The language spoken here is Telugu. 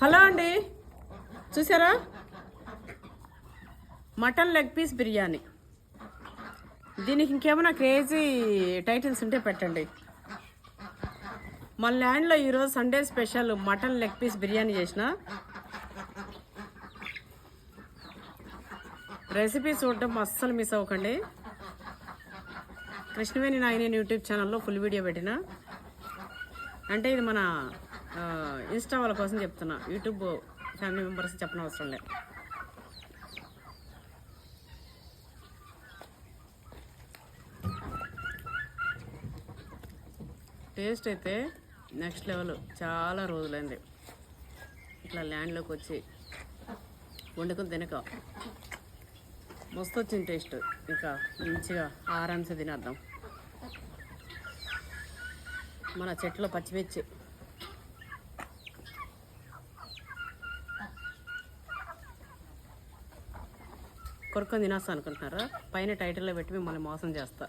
హలో అండి. చూసారా? Mutton leg piece biryani. దీనికి ఇంకేమైనా క్రేజీ టైటిల్స్ ఉంటే పెట్టండి. మన ల్యాండ్లో ఈరోజు Sunday special mutton leg piece biryani చేసిన. రెసిపీ చూడటం అస్సలు మిస్ అవ్వకండి. కృష్ణవేణి నాయని యూట్యూబ్ ఛానల్లో ఫుల్ వీడియో పెట్టిన. అంటే ఇది మన ఇన్స్టా వాళ్ళ కోసం చెప్తున్నా. యూట్యూబ్ ఫ్యామిలీ మెంబర్స్ చెప్పిన అవసరం లేదు. టేస్ట్ అయితే నెక్స్ట్ లెవెల్ చాలా రోజులైంది. ఇట్లా ల్యాండ్లోకి వచ్చి వండుకొని తినక మస్తు వచ్చింది టేస్ట్. ఇంకా మంచిగా ఆరామ్సే తినేద్దాం. మన చెట్లో పచ్చిమిర్చి. కొరుకొని తినేస్తా అనుకుంటున్నారా? పైన టైటిల్లో పెట్టి మిమ్మల్ని మోసం చేస్తా.